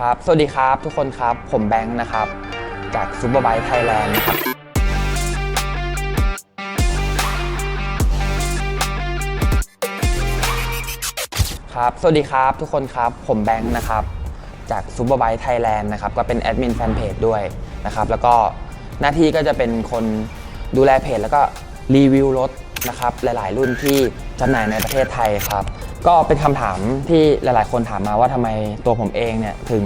ครับ สวัสดีครับทุกคนครับ ผมแบงค์นะครับ จากซูเปอร์ไบค์ไทยแลนด์นะครับครับ สวัสดีครับทุกคนครับ ผมแบงค์นะครับ จากซูเปอร์ไบค์ไทยแลนด์นะครับ ก็เป็นแอดมินแฟนเพจด้วยนะครับ แล้วก็หน้าที่ก็จะเป็นคนดูแลเพจแล้วก็รีวิวรถ นะครับหลาย ๆ รุ่นที่จำหน่ายในประเทศไทยครับ ก็เป็นคำถามที่หลาย ๆ คนถามมาว่าทำไมตัวผมเองเนี่ยถึง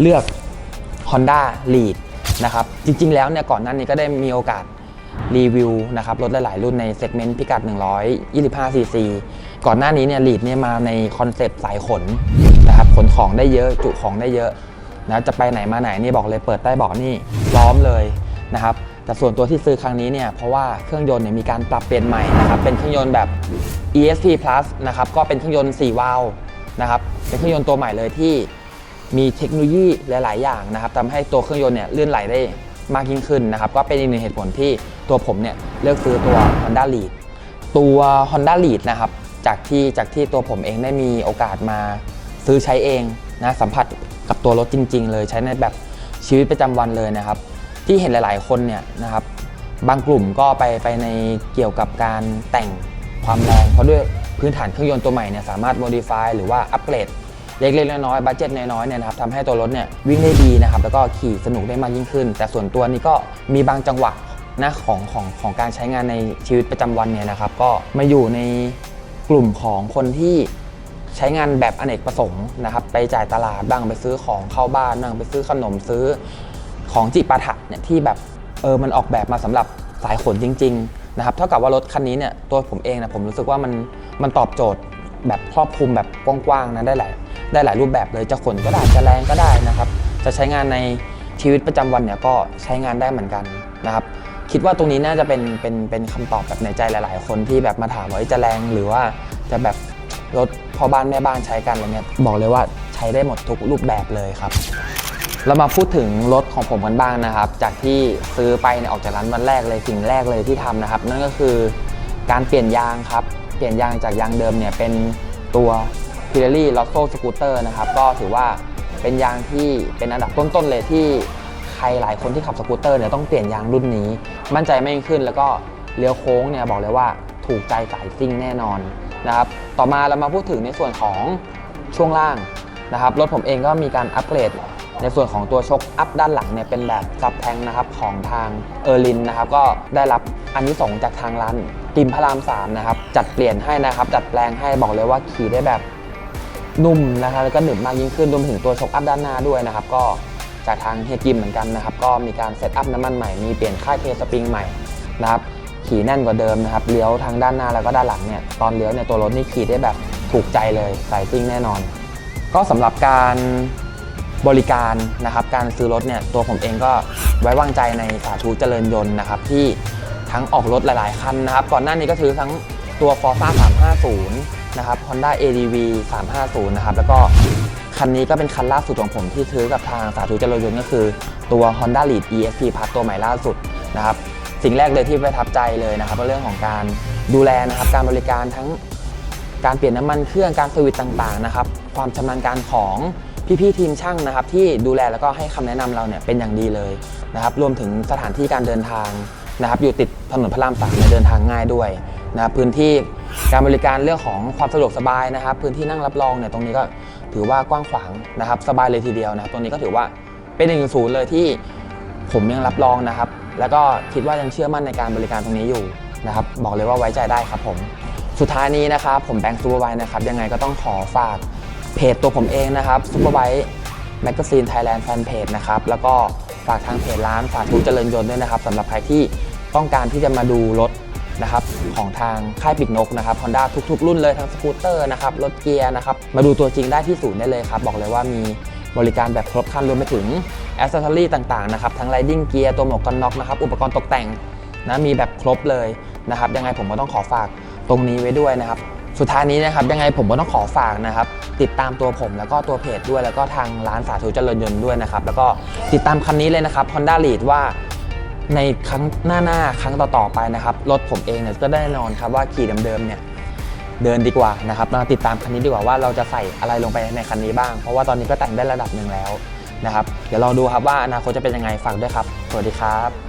เลือก Honda Lead นะครับจริง ๆ แล้วเนี่ยก่อนหน้านี้ก็ได้มีโอกาสรีวิวนะครับรถหลาย ๆ รุ่นในเซกเมนต์พิกัด 125 ซีซีก่อนหน้านี้เนี่ยลีดเนี่ยมาในคอนเซปต์สายขนนะครับขนของได้เยอะจุของได้เยอะนะจะไปไหนมาไหนนี่บอกเลยเปิดใต้เบาะนี่พร้อมเลยนะครับ แต่ส่วนตัวที่ซื้อครั้งนี้เนี่ยเพราะว่าเครื่องยนต์เนี่ยมีการปรับเปลี่ยนใหม่นะครับเป็นเครื่องยนต์แบบ ESP Plus นะครับก็เป็นเครื่องยนต์4วาล์วนะครับเป็นเครื่องยนต์ตัวใหม่เลยที่มีเทคโนโลยีหลาย ๆ อย่างนะครับทำให้ตัวเครื่องยนต์เนี่ยลื่นไหลได้มากยิ่งขึ้นนะครับก็เป็นอีกหนึ่งเหตุผลที่ตัวผมเนี่ยเลือกซื้อตัว Honda Lead ตัว Honda Lead นะครับจากที่จากที่ตัวผมเองได้มีโอกาสมาซื้อใช้เองนะสัมผัสกับตัวรถจริง ๆ เลยใช้ในแบบชีวิตประจำวันเลยนะครับ ที่เห็นหลาย ๆ คนเนี่ยนะครับ บางกลุ่มก็ไปไปในเกี่ยวกับการแต่งความแรง เพราะด้วยพื้นฐานเครื่องยนต์ตัวใหม่เนี่ยสามารถ modify หรือว่าอัปเกรดเล็กๆน้อยๆบัตเจ็ตน้อยๆเนี่ยนะครับทำให้ตัวรถเนี่ยวิ่งได้ดีนะครับ แล้วก็ขี่สนุกได้มากยิ่งขึ้น แต่ส่วนตัวนี้ก็มีบางจังหวะนะของของของการใช้งานในชีวิตประจำวันเนี่ยนะครับ ก็มาอยู่ในกลุ่มของคนที่ใช้งานแบบอเนกประสงค์นะครับ ไปจ่ายตลาดบ้างไปซื้อของเข้าบ้านบ้างไปซื้อขนมซื้อ ของจิปาถะเนี่ยที่แบบเออมันออกแบบมาสำหรับสายขนจริง ๆ นะครับ เท่ากับว่ารถคันนี้เนี่ยตัวผมเองนะผมรู้สึกว่ามันมันตอบโจทย์แบบครอบคลุมแบบกว้างๆนะได้หลายได้หลายรูปแบบเลยจะขนก็ได้จะแรงก็ได้นะครับ จะใช้งานในชีวิตประจำวันเนี่ยก็ใช้งานได้เหมือนกันนะครับ คิดว่าตรงนี้น่าจะเป็นเป็นเป็นคำตอบแบบในใจหลาย ๆ คนที่แบบมาถามว่าจะแรงหรือว่าจะแบบรถพ่อบ้านแม่บ้านใช้กันอะไรเงี้ยบอกเลยว่าใช้ได้หมดทุกรูปแบบเลยครับ เรามาพูดถึงรถของผมกันบ้างนะครับ จากที่ซื้อไปเนี่ยออกจากร้านวันแรกเลยสิ่งแรกเลยที่ทำนะครับ นั่นก็คือการเปลี่ยนยางครับ เปลี่ยนยางจากยางเดิมเนี่ยเป็นตัว p i r e l l i Lotto Scooter นะครับ ก็ถือว่าเป็นยางที่เป็นอันดับต้นๆเลยที่ใครหลายคนที่ขับสกูตเตอร์เนี่ยต้องเปลี่ยนยางรุ่นนี้ มั่นใจไม่ขึ้นแล้วก็เลี้ยวโค้งเนี่ยบอกเลยว่าถูกใจสายซิ่งแน่นอนนะครับต่อมาเรามาพูดถึงในส่วนของช่วงล่างนะครับรถผมเองก็มีการอัปเกรด ในส่วนของตัวชกอัพด้านหลังเนี่ยเป็นแบบซับแทงนะครับของทางเออร์ลินนะครับก็ได้รับอันนี้ส่งจากทางร้านติมพระรามสามนะครับจัดเปลี่ยนให้นะครับจัดแปลงให้บอกเลยว่าขี่ได้แบบนุ่มนะครับแล้วก็หนึบมากยิ่งขึ้นรวมถึงตัวชกอัพด้านหน้าด้วยนะครับก็จากทางเฮียกิมเหมือนกันนะครับก็มีการเซตอัพน้ำมันใหม่มีเปลี่ยนค่ายเทสปริงใหม่นะครับขี่แน่นกว่าเดิมนะครับเลี้ยวทางด้านหน้าแล้วก็ด้านหลังเนี่ยตอนเลี้ยวเนี่ยตัวรถนี่ขี่ได้แบบถูกใจเลยสายซิ่งแน่นอน ก็สำหรับการ บริการนะครับการซื้อรถเนี่ยตัวผมเองก็ไว้วางใจในสาธุเจริญยนต์นะครับที่ทั้งออกรถหลาย ๆ คันนะครับก่อนหน้านี้ก็ซื้อทั้งตัว Forza 350 นะครับ Honda ADV 350 นะครับ แล้วก็คันนี้ก็เป็นคันล่าสุดของผมที่ซื้อกับทางสาธุเจริญยนต์ก็คือตัว Honda Lead ESP Plus ตัวใหม่ล่าสุดนะครับ สิ่งแรกเลยที่ประทับใจเลยนะครับก็เรื่องของการดูแลนะครับการบริการทั้งการเปลี่ยนน้ำมันเครื่องการสวิตต่าง ๆ นะครับ ความชำนาญการของ พี่ๆทีมช่างนะครับที่ดูแลแล้วก็ให้คำแนะนำเราเนี่ยเป็นอย่างดีเลยนะครับรวมถึงสถานที่การเดินทางนะครับอยู่ติดถนนพระรามสามเนี่ยเดินทางง่ายด้วยนะครับพื้นที่การบริการเรื่องของความสะดวกสบายนะครับ พื้นที่นั่งรับรองเนี่ยตรงนี้ก็ถือว่ากว้างขวางนะครับสบายเลยทีเดียวนะครับตรงนี้ก็ถือว่าเป็นหนึ่งศูนย์เลยที่ผมยังรับรองนะครับ แล้วก็คิดว่ายังเชื่อมั่นในการบริการตรงนี้อยู่นะครับบอกเลยว่าไว้ใจได้ครับผม สุดท้ายนี้นะครับผมแบงค์ซูเปอร์ไวนะครับยังไงก็ต้องขอฝาก เพจตัวผมเองนะครับซูเปอร์ไวแมกกาซีนไทยแลนด์แฟนเพจนะครับ แล้วก็ฝากทางเพจร้านสาธุเจริญยนต์ด้วยนะครับสำหรับใครที่ต้องการที่จะมาดูรถนะครับของทางค่ายปิกนกนะครับ Honda ทุก ๆ รุ่นเลยทั้งสกูตเตอร์นะครับรถเกียร์นะครับมาดูตัวจริงได้ที่ศูนย์ได้เลยครับ บอกเลยว่ามีบริการแบบครบครันรวมไปถึงแอสเซสซอรี่ต่างๆนะครับทั้งไรดิ้งเกียร์ตัวหมวกกันน็อกนะครับอุปกรณ์ตกแต่งนะมีแบบครบเลยนะครับยังไงผมก็ต้องขอฝากตรงนี้ไว้ด้วยนะครับ สุดท้ายนี้นะครับยังไงผมก็ต้องขอฝากนะครับติดตามตัวผมแล้วก็ตัวเพจด้วย แล้วก็ทางร้านสาธุเจริญยนต์ด้วยนะครับแล้วก็ติดตามคันนี้เลยนะครับ Honda Lead ว่าในครั้งหน้าๆครั้งต่อๆไปนะครับรถผมเองเนี่ยก็ได้แน่นอนครับว่าขี่เดิมๆเนี่ยเดินดีกว่านะครับมาติดตามคันนี้ดีกว่าว่าเราจะใส่อะไรลงไปในคันนี้บ้าง เพราะว่าตอนนี้ก็แต่งได้ระดับหนึ่งแล้วนะครับ เดี๋ยวลองดูครับว่าอนาคตจะเป็นยังไงฝากด้วยครับ สวัสดีครับ